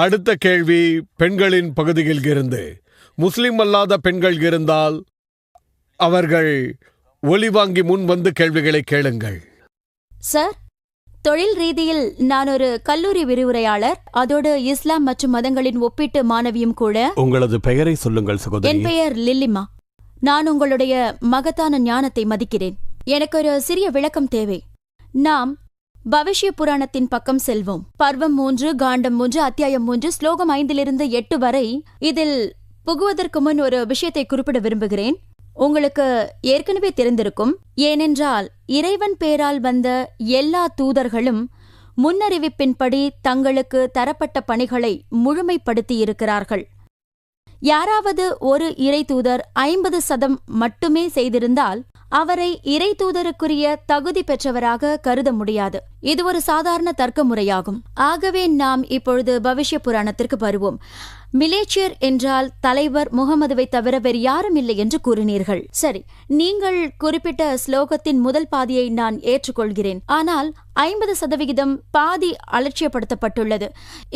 அடுத்த கேள்வி பெண்களின் பகுதியில் இருந்து. முஸ்லிம் அல்லாத பெண்கள் இருந்தால் அவர்கள் ஒலி வாங்கி முன் வந்து கேள்விகளை கேளுங்கள். சார் தொழில் ரீதியில் நான் ஒரு கல்லூரி விரிவுரையாளர் அதோடு இஸ்லாம் மற்றும் மதங்களின் ஒப்பீட்டு மாணவியும் கூட. உங்களது பெயரை சொல்லுங்கள் என் சகோதரி பெயர் லில்லிமா. நான் உங்களுடைய மகத்தான ஞானத்தை மதிக்கிறேன். எனக்கு ஒரு சிறிய விளக்கம் தேவை. நாம் பவிஷ்ய புராணத்தின் பக்கம் செல்வோம். பர்வம் மூன்று காண்டம் மூன்று அத்தியாயம் மூன்று ஸ்லோகம் ஐந்திலிருந்து எட்டு வரை இதில் புகுவதற்கு முன் ஒரு விஷயத்தை குறிப்பிட விரும்புகிறேன். உங்களுக்கு ஏற்கனவே தெரிந்திருக்கும் ஏனென்றால் இறைவன் பேரால் வந்த எல்லா தூதர்களும் முன்னறிவிப்பின்படி தங்களுக்கு தரப்பட்ட பணிகளை முழுமைப்படுத்தியிருக்கிறார்கள். யாராவது ஒரு இறை தூதர் ஐம்பது சதம் மட்டுமே செய்திருந்தால் அவரை இறை தூதருக்குரிய தகுதி பெற்றவராக கருத முடியாது. இது ஒரு சாதாரண தர்க்க முறையாகும் ஆகவே நாம் இப்பொழுது பவிஷ்ய புராணத்திற்கு வருவோம். மிலேச்சியர் என்றால் தலைவர் முகமதுவை தவிர வேறு யாரும் இல்லை என்று கூறினீர்கள். சரி நீங்கள் குறிப்பிட்ட ஸ்லோகத்தின் முதல் பாதியை நான் ஏற்றுக்கொள்கிறேன். ஆனால் ஐம்பது சதவிகிதம் பாதி அலட்சியப்படுத்தப்பட்டுள்ளது.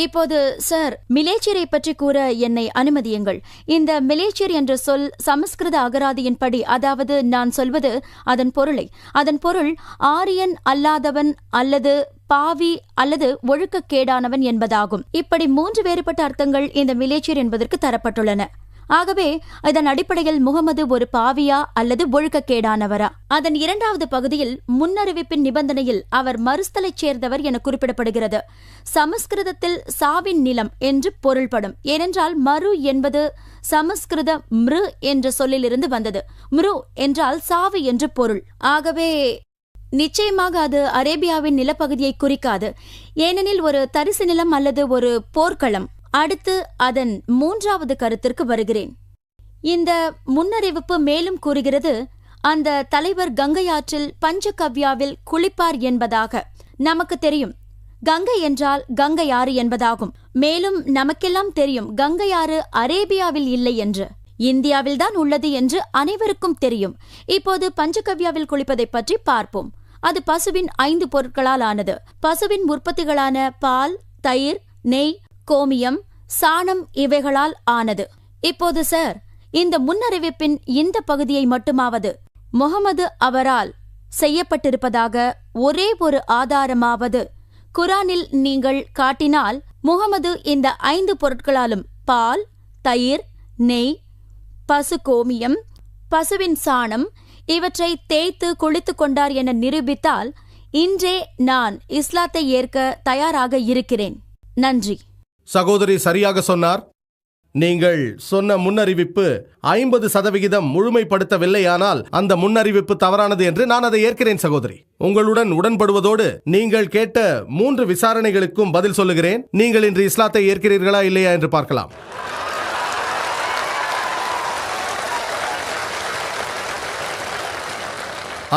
இப்போது சார் மிலேச்சியரை பற்றி கூற என்னை அனுமதியுங்கள். இந்த மிலேச்சியர் என்ற சொல் சமஸ்கிருத அகராதியின்படி அதாவது நான் சொல்வது அதன் பொருளை அதன் பொருள் ஆரியன் அல்லாதவன் அல்லது பாவி அல்லது ஒழுக்கக்கேடானவன் என்பதாகும். இப்படி மூன்று வேறுபட்ட அர்த்தங்கள் இந்த மிலேச்சியர் என்பதற்கு தரப்பட்டுள்ளன. ஆகவே இதன் அடிப்படையில் முகமது ஒரு பாவியா அல்லது ஒழுக்கக்கேடானவரா? அதன் இரண்டாவது பகுதியில் முன்னறிவிப்பின் நிபந்தனையில் அவர் மறுஸ்தலைச் சேர்ந்தவர் என குறிப்பிடப்படுகிறது. சமஸ்கிருதத்தில் சாவின் நிலம் என்று பொருள்படும். ஏனென்றால் மறு என்பது சமஸ்கிருத மிரு என்ற சொல்லிலிருந்து வந்தது. மிரு என்றால் சாவு என்று பொருள். ஆகவே நிச்சயமாக அது அரேபியாவின் நிலப்பகுதியை குறிக்காது. ஏனெனில் ஒரு தரிசு நிலம் அல்லது ஒரு போர்க்களம். அடுத்து அதன் மூன்றாவது கருத்திற்கு வருகிறேன். இந்த முன்னறிவிப்பு மேலும் கூறுகிறது அந்த தலைவர் கங்கை ஆற்றில் பஞ்சகவ்யாவில் குளிப்பார் என்பதாக நமக்கு தெரியும். கங்கை என்றால் கங்கை ஆறு என்பதாகும். மேலும் நமக்கெல்லாம் தெரியும் கங்கை ஆறு அரேபியாவில் இல்லை என்று. இந்தியாவில் தான் உள்ளது என்று அனைவருக்கும் தெரியும். இப்போது பஞ்சகவ்யாவில் குளிப்பதைப் பற்றி பார்ப்போம். அது பசுவின் ஐந்து பொருட்களால் ஆனது. பசுவின் உற்பத்திகளான பால் தயிர் நெய் கோமியம் சாணம் இவைகளால் ஆனது. இப்போது சார் இந்த முன்னறிவிப்பின் இந்த பகுதியை மட்டுமாவது முகமது அவரால் செய்யப்பட்டிருப்பதாக ஒரே ஒரு ஆதாரமாவது குரானில் நீங்கள் காட்டினால் முகமது இந்த ஐந்து பொருட்களாலும் பால் தயிர் நெய் பசு கோமியம் பசுவின் சாணம் இவற்றை தேய்த்து குளித்துக் கொண்டார் என நிரூபித்தால் இன்றே நான் இஸ்லாத்தை ஏற்க தயாராக இருக்கிறேன். நன்றி. சகோதரி சரியாக சொன்னார். நீங்கள் சொன்ன முன்னறிவிப்பு ஐம்பது சதவிகிதம் முழுமைப்படுத்தவில்லையானால் அந்த முன்னறிவிப்பு தவறானது என்று நான் அதை ஏற்கிறேன் சகோதரி. உங்களுடன் உடன்படுவதோடு நீங்கள் கேட்ட மூன்று விசாரணைகளுக்கும் பதில் சொல்லுகிறேன். நீங்கள் இன்று இஸ்லாத்தை ஏற்கிறீர்களா இல்லையா என்று பார்க்கலாம்.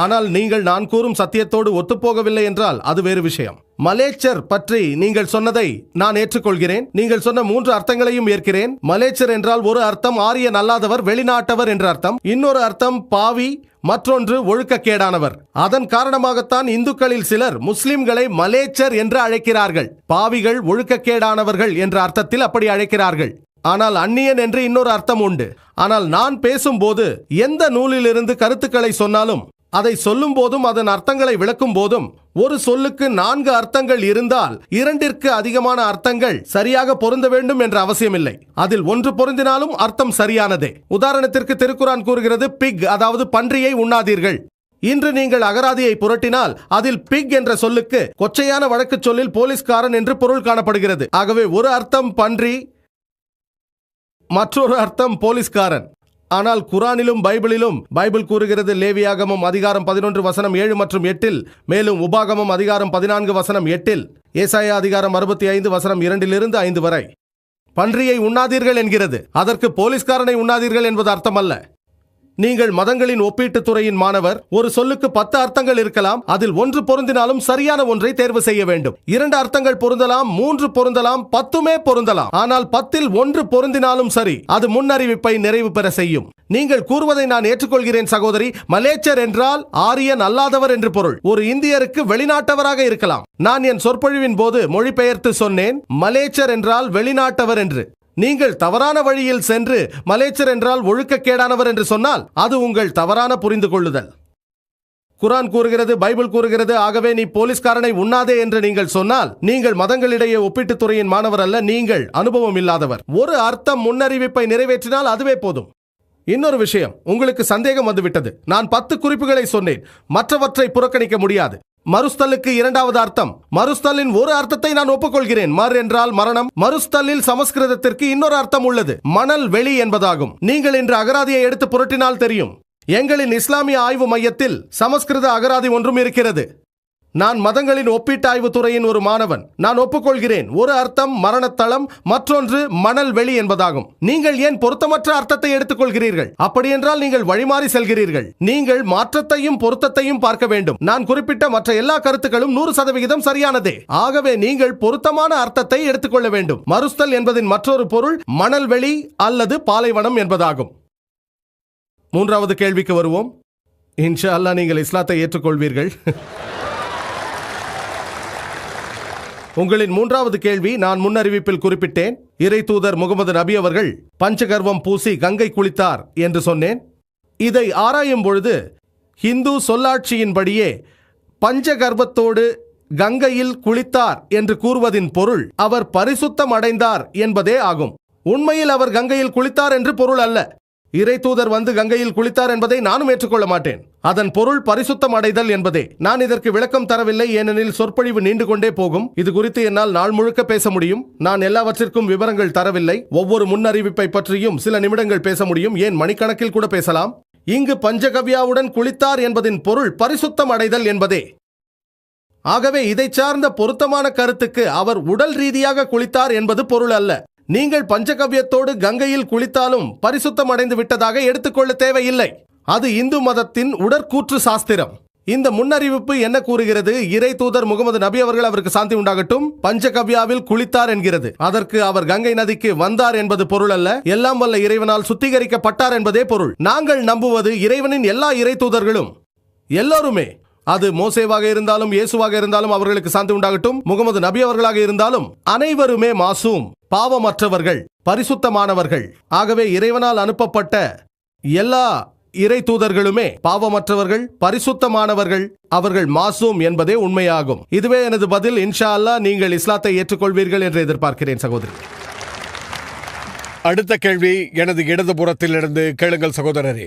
ஆனால் நீங்கள் நான் கூறும் சத்தியத்தோடு ஒத்துப்போகவில்லை என்றால் அது வேறு விஷயம். மலேச்சர் பற்றி நீங்கள் சொன்னதை நான் ஏற்றுக்கொள்கிறேன். நீங்கள் சொன்ன மூன்று அர்த்தங்களையும் ஏற்கிறேன். மலேச்சர் என்றால் ஒரு அர்த்தம் ஆரியன் அல்லாதவர் வெளிநாட்டவர் என்ற அர்த்தம். இன்னொரு அர்த்தம் பாவி மற்றொன்று ஒழுக்கக்கேடானவர். அதன் காரணமாகத்தான் இந்துக்களில் சிலர் முஸ்லிம்களை மலேச்சர் என்று அழைக்கிறார்கள். பாவிகள் ஒழுக்கக்கேடானவர்கள் என்ற அர்த்தத்தில் அப்படி அழைக்கிறார்கள். ஆனால் அந்நியன் என்று இன்னொரு அர்த்தம் உண்டு. ஆனால் நான் பேசும்போது எந்த நூலிலிருந்து கருத்துக்களை சொன்னாலும் அதை சொல்லும் போதும் அதன் அர்த்தங்களை விளக்கும் போதும் ஒரு சொல்லுக்கு நான்கு அர்த்தங்கள் இருந்தால் இரண்டிற்கு அதிகமான அர்த்தங்கள் சரியாக பொருந்த வேண்டும் என்ற அவசியமில்லை. அதில் ஒன்று பொருந்தினாலும் அர்த்தம் சரியானதே. உதாரணத்திற்கு திருக்குறான் கூறுகிறது பிக் அதாவது பன்றியை உண்ணாதீர்கள். இன்று நீங்கள் அகராதியை புரட்டினால் அதில் பிக் என்ற சொல்லுக்கு கொச்சையான வழக்குச் சொல்லில் போலீஸ்காரன் என்று பொருள் காணப்படுகிறது. ஆகவே ஒரு அர்த்தம் பன்றி மற்றொரு அர்த்தம் போலீஸ்காரன். ஆனால் குரானிலும் பைபிளிலும் பைபிள் கூறுகிறது லேவியாகமம் அதிகாரம் பதினொன்று வசனம் ஏழு மற்றும் எட்டில் மேலும் உபாகமம் அதிகாரம் பதினான்கு வசனம் எட்டில் ஏசாயா அதிகாரம் அறுபத்தி ஐந்து வசனம் இரண்டிலிருந்து ஐந்து வரை. பன்றியை உண்ணாதீர்கள் என்கிறது. அதற்கு போலீஸ்காரனை உண்ணாதீர்கள் என்பது அர்த்தமல்ல. நீங்கள் மதங்களின் ஒப்பீட்டுத் துறையின் மாணவர் ஒரு சொல்லுக்கு பத்து அர்த்தங்கள் இருக்கலாம் அதில் ஒன்று பொருந்தினாலும் சரியான ஒன்றை தேர்வு செய்ய வேண்டும். இரண்டு அர்த்தங்கள் பொருந்தலாம் மூன்று பொருந்தலாம் பத்துமே பொருந்தலாம். ஆனால் பத்தில் ஒன்று பொருந்தினாலும் சரி அது முன்னறிவிப்பை நிறைவு பெற செய்யும். நீங்கள் கூறுவதை நான் ஏற்றுக்கொள்கிறேன் சகோதரி. மலேச்சர் என்றால் ஆரியன் அல்லாதவர் என்று பொருள். ஒரு இந்தியருக்கு வெளிநாட்டவராக இருக்கலாம். நான் என் சொற்பொழிவின் போது மொழிபெயர்த்து சொன்னேன் மலேச்சர் என்றால் வெளிநாட்டவர் என்று. நீங்கள் தவறான வழியில் சென்று மலேச்சர் என்றால் ஒழுக்கக்கேடானவர் என்று சொன்னால் அது உங்கள் தவறான புரிந்து கொள்ளுதல் குரான் கூறுகிறது பைபிள் கூறுகிறது ஆகவே நீ போலீஸ்காரனை உண்ணாதே என்று நீங்கள் சொன்னால் நீங்கள் மதங்களிடையே ஒப்பீட்டுத் துறையின் மாணவர் அல்ல நீங்கள் அனுபவம் இல்லாதவர். ஒரு அர்த்தம் முன்னறிவிப்பை நிறைவேற்றினால் அதுவே போதும். இன்னொரு விஷயம் உங்களுக்கு சந்தேகம் வந்துவிட்டது. நான் பத்து குறிப்புகளை சொன்னேன். மற்றவற்றை புறக்கணிக்க முடியாது. மறுஸ்தலுக்கு இரண்டாவது அர்த்தம். மறுஸ்தலின் ஒரு அர்த்தத்தை நான் ஒப்புக்கொள்கிறேன். மர் என்றால் மரணம். மறுஸ்தலில் சமஸ்கிருதத்திற்கு இன்னொரு அர்த்தம் உள்ளது. மணல் வெளி என்பதாகும். நீங்கள் இன்று அகராதியை எடுத்து புரட்டினால் தெரியும். எங்களின் இஸ்லாமிய ஆய்வு மையத்தில் சமஸ்கிருத அகராதி ஒன்றும் இருக்கிறது. நான் மதங்களின் ஒப்பீட்டாய்வு துறையின் ஒரு மாணவன். நான் ஒப்புக்கொள்கிறேன். ஒரு அர்த்தம் மரணத்தளம் மற்றொன்று மணல் வெளி என்பதாகும். நீங்கள் ஏன் பொருத்தமற்ற அர்த்தத்தை எடுத்துக்கொள்கிறீர்கள்? அப்படியென்றால் நீங்கள் வழிமாறி செல்கிறீர்கள். நீங்கள் மாற்றத்தையும் பொருத்தத்தையும் பார்க்க வேண்டும். நான் குறிப்பிட்ட மற்ற எல்லா கருத்துக்களும் நூறு சதவிகிதம் சரியானதே. ஆகவே நீங்கள் பொருத்தமான அர்த்தத்தை எடுத்துக்கொள்ள வேண்டும். மறுஸ்தல் என்பதின் மற்றொரு பொருள் மணல் வெளி அல்லது பாலைவனம் என்பதாகும். மூன்றாவது கேள்விக்கு வருவோம். இன்ஷா அல்லாஹ் நீங்கள் இஸ்லாத்தை ஏற்றுக்கொள்வீர்கள். உங்களின் மூன்றாவது கேள்வி நான் முன்னறிவிப்பில் குறிப்பிட்டேன். இறை தூதர் முகமது நபி அவர்கள் பஞ்சகர்வம் பூசி கங்கை குளித்தார் என்று சொன்னேன். இதை ஆராயும் பொழுது ஹிந்து சொல்லாட்சியின்படியே பஞ்சகர்வத்தோடு கங்கையில் குளித்தார் என்று கூறுவதின் பொருள் அவர் பரிசுத்தம் அடைந்தார் என்பதே ஆகும். உண்மையில் அவர் கங்கையில் குளித்தார் என்று பொருள் அல்ல. இறை தூதர் வந்து கங்கையில் குளித்தார் என்பதை நானும் ஏற்றுக்கொள்ள மாட்டேன். அதன் பொருள் பரிசுத்தம் அடைதல் என்பதே. நான் இதற்கு விளக்கம் தரவில்லை ஏனெனில் சொற்பொழிவு நீண்டு கொண்டே போகும். இது குறித்து என்னால் நாள் முழுக்க பேச முடியும். நான் எல்லாவற்றிற்கும் விவரங்கள் தரவில்லை. ஒவ்வொரு முன்னறிவிப்பை பற்றியும் சில நிமிடங்கள் பேச முடியும். ஏன் மணிக்கணக்கில் கூட பேசலாம்? இங்கு பஞ்சகவ்யாவுடன் குளித்தார் என்பதின் பொருள் பரிசுத்தம் அடைதல் என்பதே. ஆகவே இதை சார்ந்த பொருத்தமான கருத்துக்கு அவர் உடல் ரீதியாக குளித்தார் என்பது பொருள் அல்ல. நீங்கள் பஞ்சகவ்யத்தோடு கங்கையில் குளித்தாலும் பரிசுத்தம் அடைந்து விட்டதாக எடுத்துக்கொள்ள தேவையில்லை. அது இந்து மதத்தின் உடற்கூற்று சாஸ்திரம். இந்த முன்னறிவிப்பு என்ன கூறுகிறது? இறை தூதர் முகமது நபி அவர்கள் அவருக்கு சாந்தி உண்டாகட்டும். பஞ்சகவ்யாவில் குளித்தார் என்கிறது. அதற்கு அவர் கங்கை நதிக்கு வந்தார் என்பது பொருள் அல்ல. எல்லாம் வல்ல இறைவனால் சுத்திகரிக்கப்பட்டார் என்பதே பொருள். நாங்கள் நம்புவது இறைவனின் எல்லா இறை தூதர்களும். எல்லோருமே. அது மோசேவாக இருந்தாலும் இயேசுவாக இருந்தாலும் அவர்களுக்கு சாந்தி உண்டாகட்டும். முகமது நபி அவர்களாக இருந்தாலும் அனைவருமே மாசூம் பாவமற்றவர்கள் பரிசுத்தமானவர்கள். ஆகவே இறைவனால் அனுப்பப்பட்ட எல்லா இறை தூதர்களுமே பாவமற்றவர்கள் பரிசுத்தமானவர்கள் அவர்கள் மாசூம் என்பதே உண்மையாகும். இதுவே எனது பதில். இன்ஷா அல்லாஹ் நீங்கள் இஸ்லாத்தை ஏற்றுக்கொள்வீர்கள் என்று எதிர்பார்க்கிறேன் சகோதரி. அடுத்த கேள்வி எனது இடதுபுறத்திலிருந்து கேளுங்கள் சகோதரரே.